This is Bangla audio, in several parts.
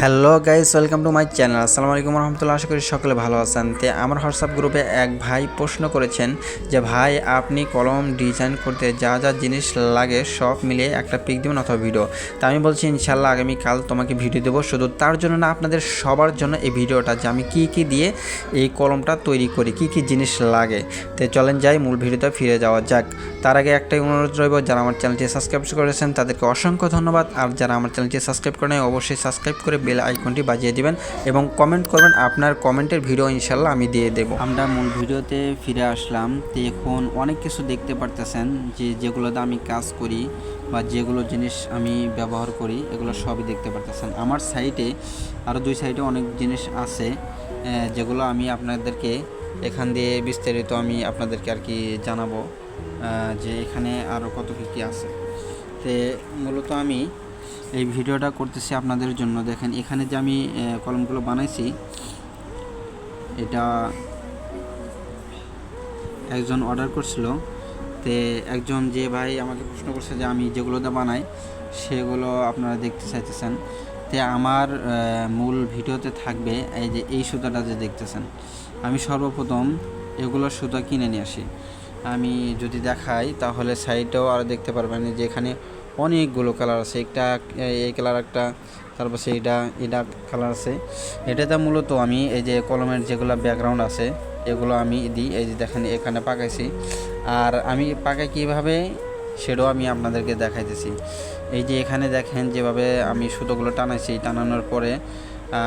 Hello guys, welcome to my channel. আসসালামু আলাইকুম রহমতুল্লাহ, আশা করি সকলে ভালো আছেন। তে আমার হোয়াটসঅ্যাপ গ্রুপে এক ভাই প্রশ্ন করেছেন যে, ভাই, আপনি কলম ডিজাইন করতে যা যা জিনিস লাগে সব মিলিয়ে একটা পিক দেবেন অথবা ভিডিও তা আমি বলছি ইনশাল্লাহ আগামীকাল তোমাকে ভিডিও দেবো। শুধু তার জন্য না, আপনাদের সবার জন্য এই ভিডিওটা যে আমি কী কী দিয়ে এই কলমটা তৈরি করি, কী কী জিনিস লাগে। তো চলেন যাই, মূল ভিডিওতে ফিরে যাওয়া যাক। তার আগে একটাই অনুরোধ রইব যারা আমার চ্যানেলটি সাবস্ক্রাইব করেছেন, তাদেরকে অসংখ্য ধন্যবাদ। আর যারা আমার চ্যানেলটি সাবস্ক্রাইব করে নেয় অবশ্যই সাবস্ক্রাইব করে বেল আইকনটি বাজিয়ে দিবেন এবং কমেন্ট করবেন, আপনার কমেন্টের ভিডিও ইনশাল্লাহ আমি দিয়ে দেবো। আমরা মূল ভিডিওতে ফিরে আসলাম। তো এখন অনেক কিছু দেখতে পারতেছেন যে যেগুলোতে আমি কাজ করি বা যেগুলো জিনিস আমি ব্যবহার করি, এগুলো সবই দেখতে পারতেছেন। আমার সাইটে আরও দুই সাইডে অনেক জিনিস আছে যেগুলো আমি আপনাদেরকে এখান দিয়ে বিস্তারিত আমি আপনাদেরকে আর কি জানাব যে এখানে আরও কত কী কী আছে। তে, মূলত আমি এই ভিডিওটা করতেছি আপনাদের জন্য। দেখেন, এখানে যে আমি কলমগুলো বানাইছি, এটা একজন অর্ডার করছিল। তে একজন যে ভাই আমাকে প্রশ্ন করছে যে আমি যেগুলোতে বানাই, সেগুলো আপনারা দেখতে চাইতেছেন। তে আমার মূল ভিডিওতে থাকবে এই যে, এই সুতাটা যে দেখতেছেন। আমি সর্বপ্রথম এগুলো সুতা কিনে নিয়ে আসি। আমি যদি দেখাই, তাহলে সাইডেও আরও দেখতে পারবেন। যে এখানে অনেকগুলো কালার আছে। একটা, এই কালার একটা, তারপর সেইটা, এটা কালার আছে। এটাতে মূলত আমি এই যে কলমের যেগুলো ব্যাকগ্রাউন্ড আছে, এগুলো আমি দিই। এই যে দেখেন, এখানে পাকাইছি। আর আমি পাকাই কীভাবে, সেটাও আমি আপনাদেরকে দেখাইতেছি। এই যে এখানে দেখেন, যেভাবে আমি সুতোগুলো টানাইছি, টানানোর পরে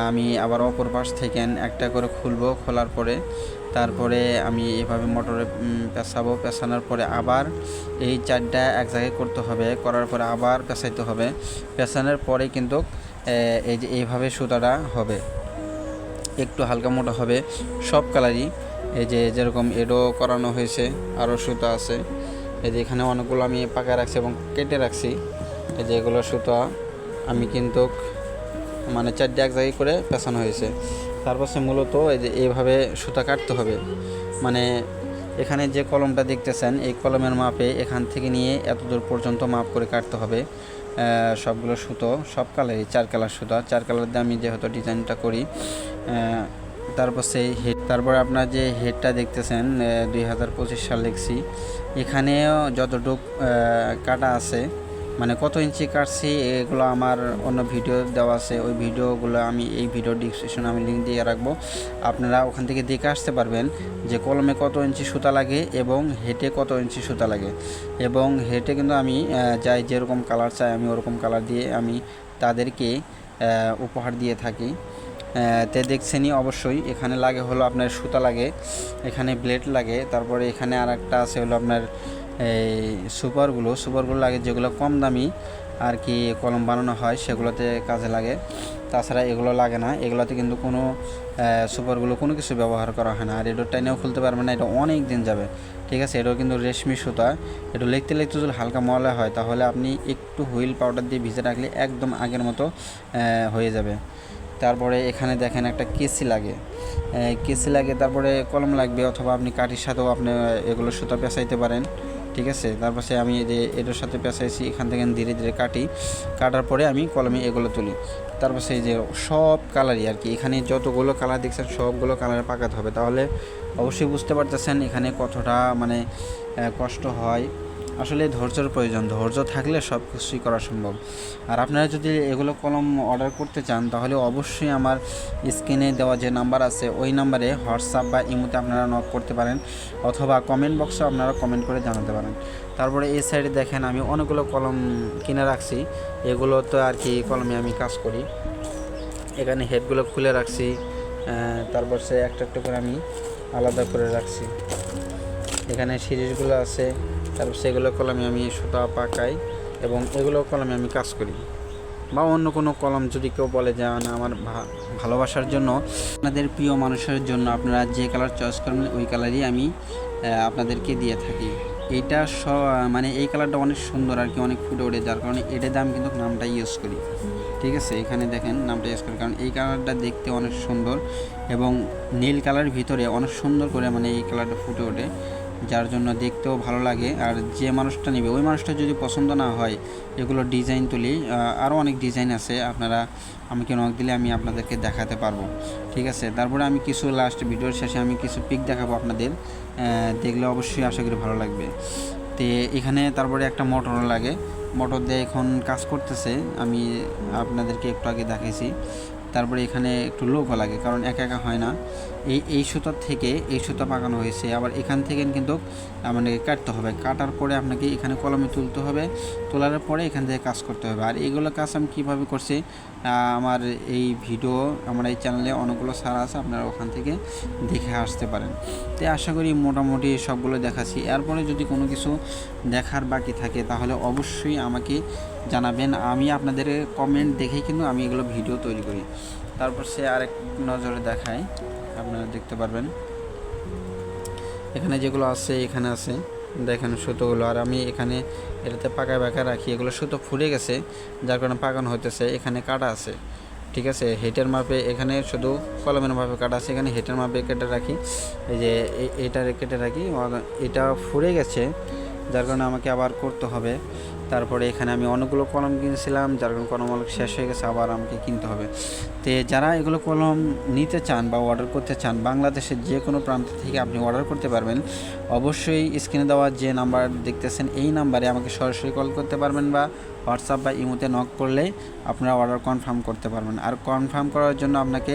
আমি আবার অপর পাশ থেকে একটা করে খুলবো, খোলার পরে। তারপরে আমি এভাবে মোটরে পেঁচাবো। পেঁচানোর পরে আবার এই চারটা এক জায়গায় করতে হবে। করার পরে আবার পেঁচাইতে হবে। পেঁচানোর পরে কিন্তু এই যে এইভাবে সুতাটা হবে। একটু হালকা মোটা হবে। সব কালারই। এই যে যেরকম এডও করানো হয়েছে আরও সুতা আছে। এই যে এখানে অনেকগুলো আমি পাকা রাখছি এবং কেটে রাখছি। এই যে এগুলো সুতা, আমি কিন্তু মানে চারটে এক জায়গায় করে পেঁচানো হয়েছে। তারপর মূলত এই যে এইভাবে সুতা কাটতে হবে। মানে এখানে যে কলমটা দেখতেছেন, এই কলমের মাপে এখান থেকে নিয়ে এত দূর পর্যন্ত মাপ করে কাটতে হবে। সবগুলো সুতো, সব কালারই, চার কালার সুতা। চার কালার দিয়ে আমি যেহেতু ডিজাইনটা করি তারপর সেই হেড তারপর আপনার যে হেডটা দেখতেছেন দুই হাজার পঁচিশ সাল লিখছি এখানেও যতটুক কাটা আছে মানে কত ইঞ্চি কাটছি, এগুলো আমার অন্য ভিডিও দেওয়া আছে, ওই ভিডিওগুলো আমি, এই ভিডিও ডিসক্রিপশনে আমি লিঙ্ক দিয়ে রাখব। আপনারা ওখান থেকে দেখে আসতে পারবেন যে কলমে কত ইঞ্চি সুতা লাগে এবং হেঁটে কত ইঞ্চি সুতা লাগে। এবং হেঁটে কিন্তু আমি যাই যেরকম কালার চাই, আমি ওরকম কালার দিয়ে আমি তাদেরকে উপহার দিয়ে থাকি। তে দেখছেনই অবশ্যই, এখানে লাগে হলো আপনার সুতা লাগে, এখানে ব্লেড লাগে, তারপরে এখানে আর একটা আছে হলো আপনার এই সুপারগুলো সুপারগুলো লাগে যেগুলো কম দামি আর কি কলম বানানো হয়, সেগুলোতে কাজে লাগে। তাছাড়া এগুলো লাগে না, এগুলোতে কিন্তু কোনো সুপারগুলো কোনো কিছু ব্যবহার করা হয় না। আর এটার টাইনেও খুলতে পারবে না, এটা অনেক দিন যাবে। ঠিক আছে, এটাও কিন্তু রেশমি সুতা। একটু লিখতে লিখতে যদি হালকা ময়লা হয়, তাহলে আপনি একটু হুইল পাউডার দিয়ে ভিজে রাখলে একদম আগের মতো হয়ে যাবে। তারপরে এখানে দেখেন একটা কেসি লাগে। কেসি লাগে, তারপরে কলম লাগবে, অথবা আপনি কাঠির সাথেও আপনি এগুলো সুতা পেঁচাইতে পারেন। ঠিক আছে? তারপর আমি যে এটার সাথে পেঁচাইছি, এখান থেকে ধীরে ধীরে কাটি। কাটার পরে আমি কলমে এগুলো তুলি। তারপর সেই যে সব কালারই আর কি, এখানে যতগুলো কালার দেখছেন সবগুলো কালারে পাকাতে হবে। তাহলে অবশ্যই বুঝতে পারতেছেন এখানে কতটা মানে কষ্ট হয়। আসলে ধৈর্যর প্রয়োজন, ধৈর্য থাকলে সব কিছুই করা সম্ভব। আর আপনারা যদি এগুলো কলম অর্ডার করতে চান, তাহলে অবশ্যই আমার স্ক্রিনে দেওয়া যে নাম্বার আছে, ওই নাম্বারে হোয়াটসঅ্যাপ বা ইমোতে আপনারা নক করতে পারেন, অথবা কমেন্ট বক্সে আপনারা কমেন্ট করে জানাতে পারেন। তারপরে এই সাইডে দেখেন, আমি অনেকগুলো কলম কিনে রাখছি। এগুলো তো আর কি কলমে আমি কাজ করি। এখানে হেডগুলো খুলে রাখছি তারপর সে একটা একটা করে আমি আলাদা করে রাখছি। এখানে সিরিজগুলো আছে। তারপর সেগুলো কলমে আমি সুতা পাকাই এবং এগুলো কলমে আমি কাজ করি। বা অন্য কোনো কলম যদি কেউ বলে যে না, আমার ভালোবাসার জন্য আপনাদের প্রিয় মানুষের জন্য আপনারা যে কালার চয়েস করবেন, ওই কালারই আমি আপনাদেরকে দিয়ে থাকি। এইটা স মানে এই কালারটা অনেক সুন্দর আর কি, অনেক ফুটে ওঠে। যার কারণে এটাতে দাম কিন্তু নামটা ইউজ করি। ঠিক আছে? এখানে দেখেন নামটা ইউজ করি। কারণ এই কালারটা দেখতে অনেক সুন্দর এবং নীল কালারের ভিতরে অনেক সুন্দর করে মানে এই কালারটা ফুটে ওঠে। যার জন্য দেখতেও ভালো লাগে। আর যে মানুষটা নেবে, ওই মানুষটা যদি পছন্দ না হয়, এগুলো ডিজাইন তুলি আরও অনেক ডিজাইন আছে। আপনারা আমাকে নক দিলে আমি আপনাদেরকে দেখাতে পারব। ঠিক আছে? তারপরে আমি কিছু লাস্ট ভিডিওর শেষে আমি কিছু পিক দেখাবো আপনাদের। দেখলে অবশ্যই আশা করি ভালো লাগবে। তো এখানে তারপরে একটা মোটর লাগে। মোটর দিয়ে এখন কাজ করতেছে। আমি আপনাদেরকে একটু আগে দেখাইছি। তারপরে এখানে একটু লোকও লাগে, কারণ একা একা হয় না। এই এই সুতার থেকে এই সুতা পাকানো হয়েছে, আবার এখান থেকে কিন্তু আপনাকে কাটতে হবে। কাটার পরে আপনাকে এখানে কলমে তুলতে হবে, তোলার পরে এখান থেকে কাজ করতে হবে। আর এগুলো কাজ আমি কীভাবে করছি আমার এই ভিডিও, আমার এই চ্যানেলে অনেকগুলো সারা আছে, আপনারা ওখান থেকে দেখে আসতে পারেন। তো আশা করি মোটামুটি সবগুলো দেখাচ্ছি। এরপরে যদি কোনো কিছু দেখার বাকি থাকে, তাহলে অবশ্যই আমাকে জানাবেন। আমি আপনাদের কমেন্ট দেখেই কিন্তু আমি এগুলো ভিডিও তৈরি করি। তারপর সে আরেক নজরে দেখায়। আপনারা দেখতে পারবেন। এখানে যেগুলো আছে, এখানে আছে। দেখেন সুতোগুলো। আর আমি এখানে এটাতে পাকায় পাকা রাখি। এগুলো সুতো ফুলে গেছে, যার কারণে পাকানো হতেছে এখানে কাটা আছে, ঠিক আছে? হেটের মাপে এখানে শুধু কলমের মাপে কাটা আছে। এখানে হেটের মাপে কেটে রাখি। এই যে এটা কেটে রাখি। এটা ফুরে গেছে, যার কারণে আমাকে আবার করতে হবে। তারপরে এখানে আমি অনেকগুলো কলম কিনেছিলাম, যার কারণে কলম অনেক শেষ হয়ে গেছে, আবার আমাকে কিনতে হবে। তো যারা এগুলো কলম নিতে চান বা অর্ডার করতে চান, বাংলাদেশের যে কোনো প্রান্ত থেকে আপনি অর্ডার করতে পারবেন। অবশ্যই স্ক্রিনে দেওয়া যে নাম্বার দেখতেছেন, এই নাম্বারে আমাকে সরাসরি কল করতে পারবেন বা হোয়াটসঅ্যাপ বা ইমোতে নক করলে আপনারা অর্ডার কনফার্ম করতে পারবেন। আর কনফার্ম করার জন্য আপনাকে